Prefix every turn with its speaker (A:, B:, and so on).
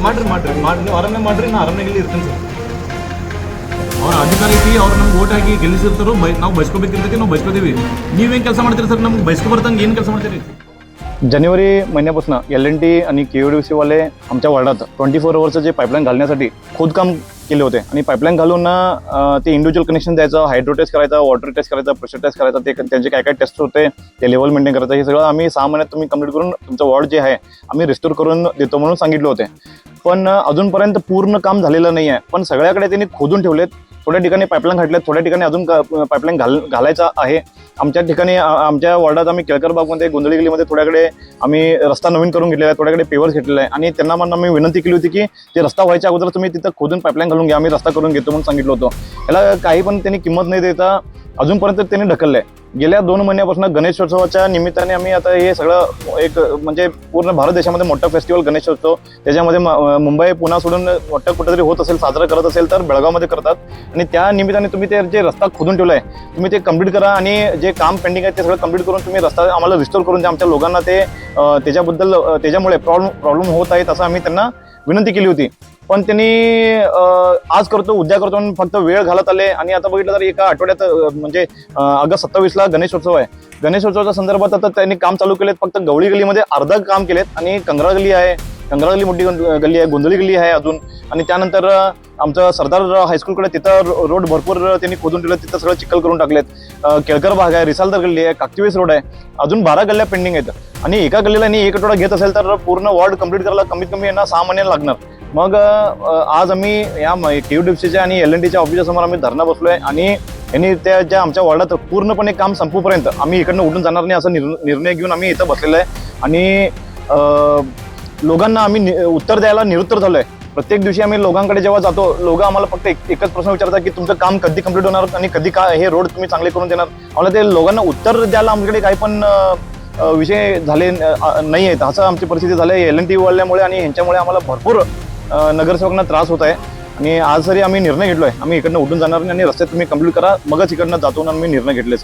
A: ಮಾಡಿ ನೀವು ಆರಾಮನೆ ಮಾಡ್ರಿ ನಾ ಆರಾಮನೆ ಇರ್ತೀನಿ ಸರ್ ಅವ್ರ ಅಧಿಕಾರ ಐತಿ ಅವ್ರು ನಮ್ಗೆ ಓಟ್ ಹಾಕಿ ಗೆಲ್ಲಿಸಿರ್ತಾರೋ ಬೈ ನಾವು ಬಯಸ್ಕೋಬೇಕಿರ್ತೈತಿ ನಾವು ಬಯಸ್ಕೋತೀವಿ ನೀವೇನು ಕೆಲಸ ಮಾಡ್ತೀರಿ ಸರ್ ನಮ್ಗೆ ಬಯಸ್ಕೊಬರ್ದಂಗೆ ಏನು ಕೆಲಸ ಮಾಡ್ತೀರಿ
B: जानेवारी महिन्यापासून एल एन टी आणि के डी सीवाले आमच्या वार्डात ट्वेंटी फोर अवर्सचं जे पाईपलाईन घालण्यासाठी खोदकाम केले होते आणि पाईपलाईन घालून ना, अं, ते इंडिव्हिज्युअल कनेक्शन द्यायचं हायड्रो टेस्ट करायचा वॉटर टेस्ट करायचा प्रेशर टेस्ट करायचा ते त्यांचे काय काय टेस्ट होते ते लेवल मेंटेन करायचं हे सगळं आम्ही सहा महिन्यात तुम्ही कंप्लीट करून तुमचं वॉर्ड जे आहे आम्ही रिस्टोर करून देतो म्हणून सांगितले होते पण अजूनपर्यंत पूर्ण काम झालेलं नाही आहे पण सगळ्याकडे त्यांनी खोदून ठेवलेत. थोड्या ठिकाणी पाईपलाईन घातल्यात. थोड्या ठिकाणी अजून पाईपलाईन घाल घालायचा आहे. आमच्या ठिकाणी आमच्या वॉर्डात आम्ही केळकरबागमध्ये गोंधळी गलीमध्ये थोड्याकडे आम्ही रस्ता नवीन करून घेतलेला आहे. थोड्याकडे पेवर्स घेतलेला आहे. आणि त्यांना म्हणून आम्ही विनंती केली होती की ते रस्ता व्हायच्या अगोदर तुम्ही तिथं खोदून पाईपलाईन घालून घ्या. आम्ही रस्ता करून घेतो म्हणून सांगितलं होतं. याला काही पण त्यांनी किंमत नाही देता अजूनपर्यंत त्यांनी आहे गेल्या दोन महिन्यापासून गणेशोत्सवाच्या निमित्ताने आम्ही आता हे सगळं एक म्हणजे पूर्ण भारत देशामध्ये मोठा फेस्टिवल गणेशोत्सव त्याच्यामध्ये म- मुंबई पुन्हा सोडून मोठं कुठेतरी होत असेल साजरा करत असेल तर बेळगावमध्ये करतात. आणि त्या निमित्ताने तुम्ही ते जे रस्ता खोदून ठेवला आहे तुम्ही ते कंप्लीट करा आणि जे काम पेंडिंग आहे ते सगळं कंप्लीट करून तुम्ही रस्ता आम्हाला रिस्टोर करून द्या. आमच्या लोकांना ते त्याच्याबद्दल त्याच्यामुळे प्रॉब्लेम प्रॉब्लेम होत आहेत असं आम्ही त्यांना विनंती केली होती. पण त्यांनी आज करतो उद्या करतो म्हणून फक्त वेळ घालत आले. आणि आता बघितलं तर एका आठवड्यात म्हणजे अं, ऑगस्ट सत्तावीसला गणेशोत्सव आहे. गणेशोत्सवाच्या संदर्भात आता त्यांनी काम चालू केलेत. फक्त गवळी गलीमध्ये अर्धा काम केलेत आणि कंगरा गली आहे. कंगरा गली मोठी गल्ली आहे गोंधळी गल्ली आहे अजून. आणि त्यानंतर आमचं सरदार हायस्कूलकडे तिथं रोड भरपूर त्यांनी खोदून ठेवलं तिथं सगळं चिखल करून टाकलेत. केळकर भाग आहे रिसालदार गल्ली आहे काकतीवेस रोड आहे. अजून बारा गल्ल्या पेंडिंग आहेत. आणि एका गल्लीला आणि एक आठवडा घेत असेल तर पूर्ण वॉर्ड कंप्लीट करायला कमीत कमी यांना सहा महिने लागणार. मग आज आम्ही या केयूडीसीच्या आणि एल एन टीच्या ऑफिसच्या समोर आम्ही धरणा आहे आणि यांनी त्या ज्या आमच्या वॉर्डात पूर्णपणे काम संपूपर्यंत आम्ही इकडनं उठून जाणार नाही असा निर्- निर्णय घेऊन आम्ही इथं बसलेलो आहे. आणि लोकांना आम्ही नि- उत्तर द्यायला निरुत्तर झालोय. प्रत्येक दिवशी आम्ही लोकांकडे जेव्हा जातो लोक आम्हाला फक्त एक, एकच प्रश्न विचारतात की तुमचं काम कधी कंप्लीट होणार आणि कधी का हे रोड तुम्ही चांगले करून देणार? आम्हाला ते लोकांना उत्तर द्यायला आमच्याकडे काही पण विषय झाले नाही आहेत. असं आमची परिस्थिती झाली आहे. एल एन टी वाढल्यामुळे आणि ह्यांच्यामुळे आम्हाला भरपूर नगरसेवकांना त्रास होत आहे. आणि आज जरी आम्ही निर्णय घेतलो आहे आम्ही इकडनं उठून जाणार नाही आणि रस्ते तुम्ही कंप्लीट करा. मगच इकडनं जातो आणि आम्ही निर्णय घेतले